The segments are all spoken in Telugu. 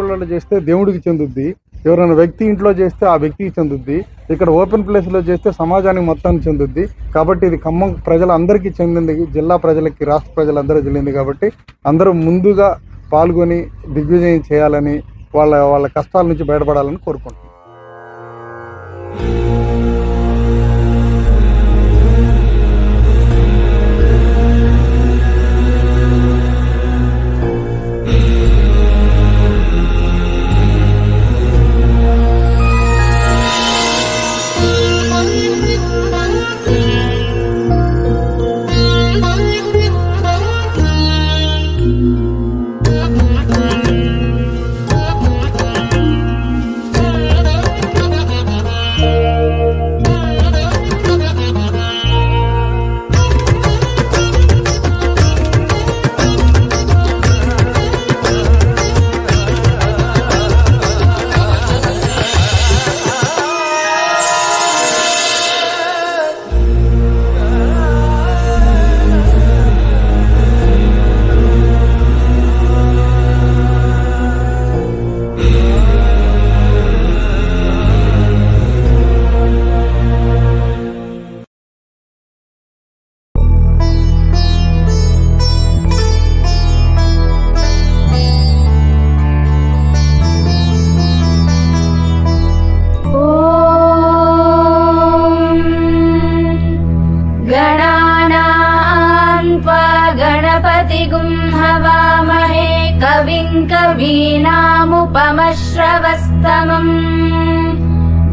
గుళ్ళలో చేస్తే దేవుడికి చెందుద్ది. ఎవరైనా వ్యక్తి ఇంట్లో చేస్తే ఆ వ్యక్తికి చెందుద్ది. ఇక్కడ ఓపెన్ ప్లేస్లో చేస్తే సమాజానికి మొత్తానికి చెందుద్ది. కాబట్టి ఇది ఖమ్మం ప్రజలందరికీ చెందింది. జిల్లా ప్రజలకి రాష్ట్ర ప్రజలందరూ చెల్లింది కాబట్టి అందరూ ముందుగా పాల్గొని దిగ్విజయం చేయాలని వాళ్ళ వాళ్ళ కష్టాల నుంచి బయటపడాలని కోరుకుంటున్నాను त्वा गणपतिगुं हवामहे कविम् कवीनामुपमश्रवस्तमम्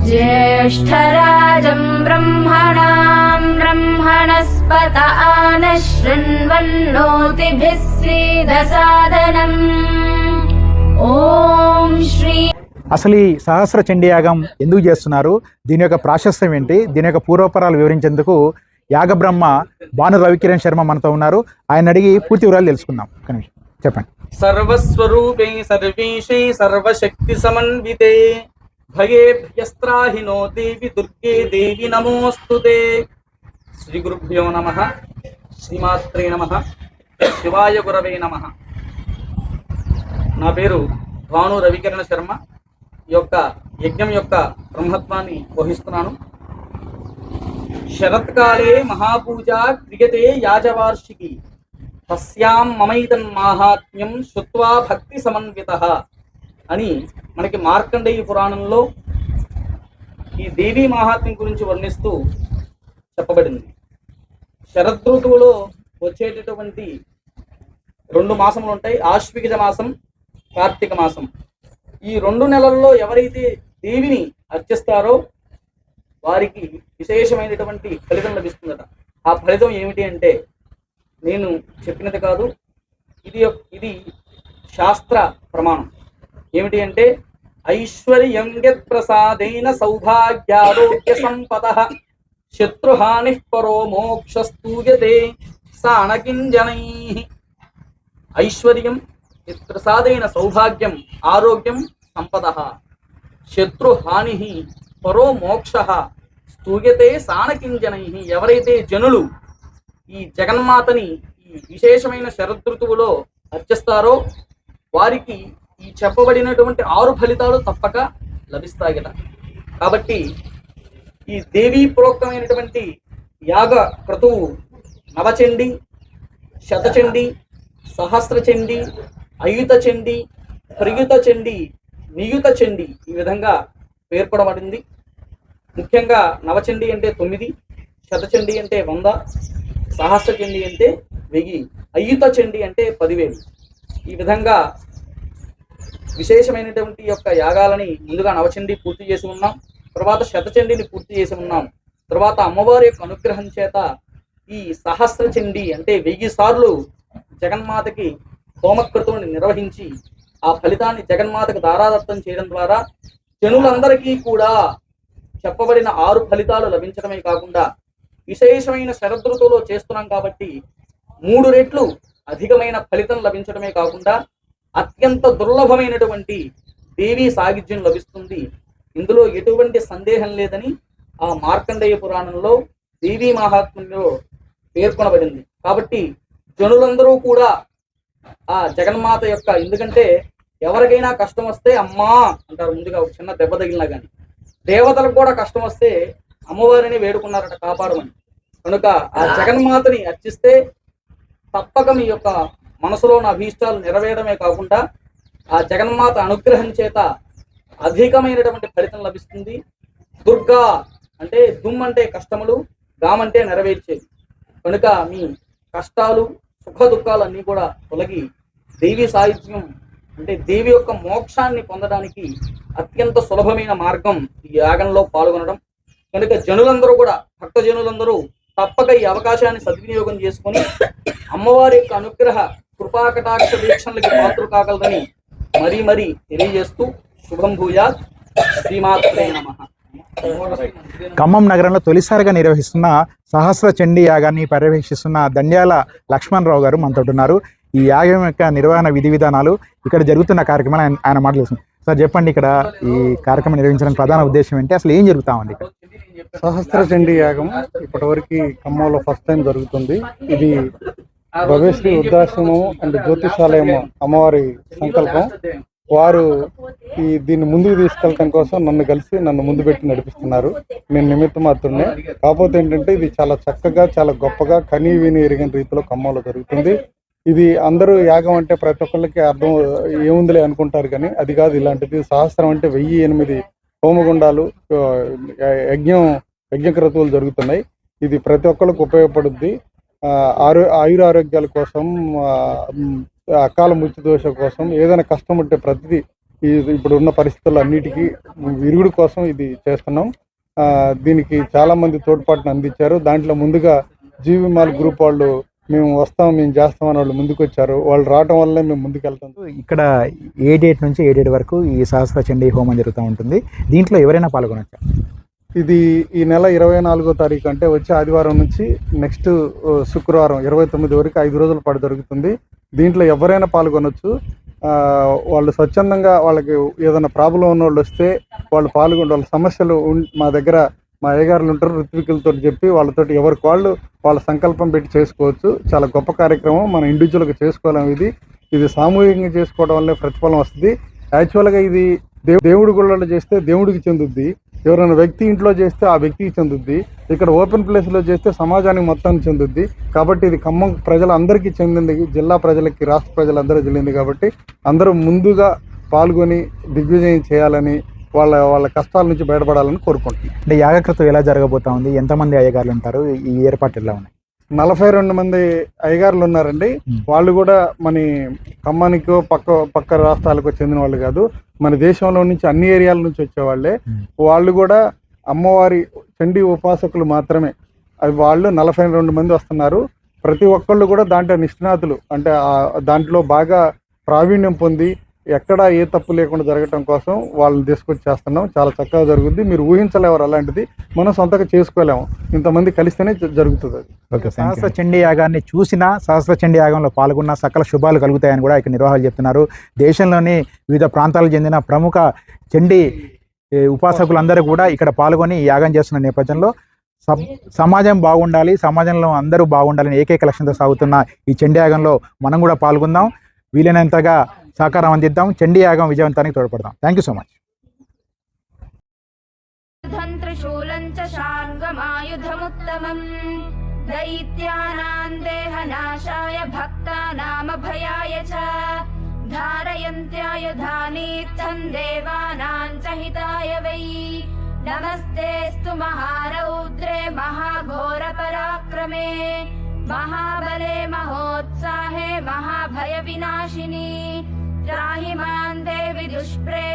ज्येष्ठराजम् ब्रह्मणाम् ब्रह्मणस्पत आनः शृण्वन्नोतिभिः सीदसादनम् ॐ श्री అసలు ఈ సహస్ర చండీ యాగం ఎందుకు చేస్తున్నారు దీని యొక్క ప్రాశస్త్యం ఏంటి దీని యొక్క పూర్వపరాలు వివరించేందుకు యాగబ్రహ్మ భాను రవికిరణ్ శర్మ మనతో ఉన్నారు. ఆయన అడిగి పూర్తి వివరాలు తెలుసుకుందాం. ఒక నిమిషం. చెప్పండి. సర్వస్వరూపే సర్వేశే సర్వశక్తి సమన్వితే. భయేభ్యస్త్రాహినో దేవి దుర్గే దేవి నమోస్తుతే. శ్రీ గురుభ్యో నమ. శ్రీమాత్రే నమ. శివాయ గురవే నమ. నా పేరు భాను రవికిరణ శర్మ. యొక్క యజ్ఞం యొక్క బ్రహ్మత్వాన్ని వహిస్తున్నాను. శరత్కాలే మహాపూజ క్రియతే యాజవార్షికి తస్యాం మమైతన్ మాహాత్మ్యం శుత్వా భక్తి సమన్విత అని మనకి మార్కండేయ పురాణంలో ఈ దేవీ మహాత్మ్యం గురించి వర్ణిస్తూ చెప్పబడింది. శరదృతువులో వచ్చేటటువంటి రెండు మాసములు ఉంటాయి. ఆశ్వికజ మాసం కార్తీక మాసం. ఈ రెండు నెలల్లో ఎవరైతే దేవిని అర్చిస్తారో వారికి విశేషమైనటువంటి ఫలితం లభిస్తుందట. ఆ ఫలితం ఏమిటి అంటే నేను చెప్పినది కాదు ఇది ఇది శాస్త్ర ప్రమాణం. ఏమిటి అంటే ఐశ్వర్యం యత్ ప్రసాదేన సౌభాగ్యారోగ్య సంపద శత్రుహాని పరో మోక్షస్తూయతే సాణకింజనై ఐశ్వర్యం ప్రసాదైన సౌభాగ్యం ఆరోగ్యం సంపద. శత్రుహాని పరో మోక్ష. స్తూయతే సానకింజనై ఎవరైతే జనులు ఈ జగన్మాతని ఈ విశేషమైన శరదృతువులో అర్చిస్తారో వారికి ఈ చెప్పబడినటువంటి ఆరు ఫలితాలు తప్పక లభిస్తాయట. కాబట్టి ఈ దేవీ ప్రోక్తమైనటువంటి యాగ క్రతువు నవచండి శతచండి సహస్రచండి అయుత చండి ప్రయుత చండి నియుత చండి ఈ విధంగా పేర్కొనబడింది. ముఖ్యంగా నవచండి అంటే తొమ్మిది శతచండి అంటే వంద సహస్ర చండి అంటే వెయ్యి అయ్యుత చండి అంటే పదివేలు. ఈ విధంగా విశేషమైనటువంటి యొక్క యాగాలని ముందుగా నవచండి పూర్తి చేసి ఉన్నాం. తర్వాత శతచండిని పూర్తి చేసి ఉన్నాం. తర్వాత అమ్మవారి యొక్క అనుగ్రహం చేత ఈ సహస్ర చండి అంటే వెయ్యి సార్లు జగన్మాతకి హోమకృతువుని నిర్వహించి ఆ ఫలితాన్ని జగన్మాతకు దారాదత్తం చేయడం ద్వారా జనులందరికీ కూడా చెప్పబడిన ఆరు ఫలితాలు లభించడమే కాకుండా విశేషమైన శరదృతువులో చేస్తున్నాం కాబట్టి మూడు రెట్లు అధికమైన ఫలితం లభించడమే కాకుండా అత్యంత దుర్లభమైనటువంటి దేవీ సాగిధ్యం లభిస్తుంది. ఇందులో ఎటువంటి సందేహం లేదని ఆ మార్కండేయ పురాణంలో దేవీ మహాత్మ్యంలో పేర్కొనబడింది. కాబట్టి జనులందరూ కూడా ఆ జగన్మాత యొక్క ఎందుకంటే ఎవరికైనా కష్టం వస్తే అమ్మా అంటారు ముందుగా ఒక చిన్న దెబ్బ తగిలినా కానీ దేవతలకు కూడా కష్టం వస్తే అమ్మవారిని వేడుకున్నారట కాపాడమని. కనుక ఆ జగన్మాతని అర్చిస్తే తప్పక మీ యొక్క మనసులో నా అభీష్టాలు నెరవేయడమే కాకుండా ఆ జగన్మాత అనుగ్రహం చేత అధికమైనటువంటి ఫలితం లభిస్తుంది. దుర్గా అంటే దుమ్ అంటే కష్టములు గామంటే నెరవేర్చేది కనుక మీ కష్టాలు సుఖ దుఃఖాలు అన్నీ కూడా తొలగి దేవి సాహిత్యం అంటే దేవి యొక్క మోక్షాన్ని పొందడానికి అత్యంత సులభమైన మార్గం ఈ యాగంలో పాల్గొనడం. కనుక జనులందరూ కూడా భక్త జనులందరూ తప్పక ఈ అవకాశాన్ని సద్వినియోగం చేసుకొని అమ్మవారి యొక్క అనుగ్రహ కృపాకటాక్ష వీక్షణలకి పాత్ర కాగలదని మరీ మరీ తెలియజేస్తూ శుభం భూయాత్. శ్రీమాత్రే నమ. ఖమ్మం నగరంలో తొలిసారిగా నిర్వహిస్తున్న సహస్ర చండీ యాగాన్ని పర్యవేక్షిస్తున్న దండ్యాల లక్ష్మణరావు గారు మనతో ఉన్నారు. ఈ యాగం యొక్క నిర్వహణ విధి విధానాలు ఇక్కడ జరుగుతున్న కార్యక్రమాలు ఆయన ఆయన మాట్లాడుతుంది సార్ చెప్పండి ఇక్కడ ఈ కార్యక్రమం నిర్వహించడానికి ప్రధాన ఉద్దేశం ఏంటి? అసలు ఏం జరుగుతా ఉంది ఇక్కడ? సహస్ర చండీ యాగం ఇప్పటివరకు ఖమ్మంలో ఫస్ట్ టైం జరుగుతుంది. ఇది భవ్యశ్రీ వృద్ధాశ్రమం అండ్ జ్యోతిషాలయం అమ్మవారి సంకల్పం. వారు ఈ దీన్ని ముందుకు తీసుకెళ్ళటం కోసం నన్ను కలిసి నన్ను ముందు పెట్టి నడిపిస్తున్నారు. నేను నిమిత్తం మాత్రమే. కాకపోతే ఏంటంటే ఇది చాలా చక్కగా చాలా గొప్పగా కనీ విని ఎరిగిన రీతిలో ఖమ్మంలో జరుగుతుంది. ఇది అందరూ యాగం అంటే ప్రతి ఒక్కరికి అర్థం ఏముందిలే అనుకుంటారు కానీ అది కాదు ఇలాంటిది సహస్రం అంటే వెయ్యి ఎనిమిది హోమగుండాలు యజ్ఞం యజ్ఞక్రతువులు జరుగుతున్నాయి. ఇది ప్రతి ఒక్కరికి ఉపయోగపడుద్ది. ఆ, ఆరో ఆయుర ఆరోగ్యాల కోసం అకాల మృత్యు దోష కోసం ఏదైనా కష్టం ఉంటే ప్రతిదీ ఇప్పుడు ఉన్న పరిస్థితులు అన్నిటికీ విరుగుడు కోసం ఇది చేస్తున్నాం. ఆ, దీనికి చాలా మంది తోడ్పాటును అందించారు. దాంట్లో ముందుగా జీవిమాల్ గ్రూప్ వాళ్ళు మేము వస్తాం మేము చేస్తాం అని వాళ్ళు ముందుకు వచ్చారు వాళ్ళు రావటం వల్లే మేము ముందుకు వెళ్తాం ఇక్కడ ఏ డేట్ నుంచి ఏ డేట్ వరకు ఈ సహస్ర చండీ హోమం జరుగుతూ ఉంటుంది? దీంట్లో ఎవరైనా పాల్గొనొచ్చా? ఇది ఈ నెల ఇరవై నాలుగో తారీఖు అంటే వచ్చే ఆదివారం నుంచి నెక్స్ట్ శుక్రవారం ఇరవై తొమ్మిది వరకు ఐదు రోజుల పాటు జరుగుతుంది. దీంట్లో ఎవరైనా పాల్గొనొచ్చు. వాళ్ళు స్వచ్ఛందంగా వాళ్ళకి ఏదైనా ప్రాబ్లం ఉన్న వాళ్ళు వస్తే వాళ్ళు పాల్గొని వాళ్ళ సమస్యలు మా దగ్గర మా అయ్యగారులు ఉంటారు ఋత్వికులతో చెప్పి వాళ్ళతోటి ఎవరికి వాళ్ళు వాళ్ళ సంకల్పం పెట్టి చేసుకోవచ్చు. చాలా గొప్ప కార్యక్రమం. మనం ఇండివిజువల్గా చేసుకోలేం ఇది. ఇది సామూహికంగా చేసుకోవడం వల్లే ప్రతిఫలం వస్తుంది. యాక్చువల్గా ఇది దేవు దేవుడి గుళ్ళలో చేస్తే దేవుడికి చెందుద్ది. ఎవరైనా వ్యక్తి ఇంట్లో చేస్తే ఆ వ్యక్తికి చెందుద్ది. ఇక్కడ ఓపెన్ ప్లేస్లో చేస్తే సమాజానికి మొత్తానికి చెందుద్ది. కాబట్టి ఇది ఖమ్మం ప్రజలందరికీ చెందింది. జిల్లా ప్రజలకి రాష్ట్ర ప్రజలందరూ చెల్లింది కాబట్టి అందరూ ముందుగా పాల్గొని దిగ్విజయం చేయాలని వాళ్ళ వాళ్ళ కష్టాల నుంచి బయటపడాలని కోరుకుంటున్నాను అంటే యాగకృతం ఎలా జరగబోతా ఉంది? ఎంతమంది అయ్యగారులు ఉంటారు? ఈ ఏర్పాట్లు ఎలా ఉన్నాయి నలభై రెండు మంది అయ్యగారులు ఉన్నారండి. వాళ్ళు కూడా మన ఖమ్మానికో పక్క పక్క రాష్ట్రాలకు చెందిన వాళ్ళు కాదు. మన దేశంలో నుంచి అన్ని ఏరియాల నుంచి వచ్చేవాళ్ళే. వాళ్ళు కూడా అమ్మవారి చండీ ఉపాసకులు మాత్రమే. అది వాళ్ళు నలభై రెండు మంది వస్తున్నారు. ప్రతి ఒక్కళ్ళు కూడా దాంట్లో నిష్ణాతులు. అంటే దాంట్లో బాగా ప్రావీణ్యం పొంది ఎక్కడ ఏ తప్పు లేకుండా జరగటం కోసం వాళ్ళని తీసుకొచ్చి చేస్తున్నాం. చాలా చక్కగా జరుగుద్ది. మీరు ఊహించలేవారు అలాంటిది. మనం సొంతగా చేసుకోలేము. ఇంతమంది కలిస్తేనే జరుగుతుంది అది. ఓకే సహస్ర చండీ యాగాన్ని చూసినా సహస్ర చండీ యాగంలో పాల్గొన్న సకల శుభాలు కలుగుతాయని కూడా ఇక్కడ నిర్వాహకులు చెప్తున్నారు. దేశంలోని వివిధ ప్రాంతాలకు చెందిన ప్రముఖ చండీ ఉపాసకులందరూ కూడా ఇక్కడ పాల్గొని ఈ యాగం చేస్తున్న నేపథ్యంలో సబ్ సమాజం బాగుండాలి సమాజంలో అందరూ బాగుండాలని ఏకైక లక్ష్యంతో సాగుతున్న ఈ చండీ యాగంలో మనం కూడా పాల్గొందాం. వీలైనంతగా సహకారం అందిద్దాం చండీ యాగం విజయవంతానికి తోడ్పడదాం థ్యాంక్ యూ సో మచ్ त्रिशूलम् च शार्ङ्गमायुधमुत्तमम् दैत्यानाम् देहनाशाय भक्तानामभयाय च धारयन्त्यायुधानीत्थम् देवानाम् च हिताय वै नमस्तेऽस्तु महारौद्रे महाघोरपराक्रमे महाबले महोत्साहे महाभयविनाशिनी त्राहि माम् देवि दुष्प्रे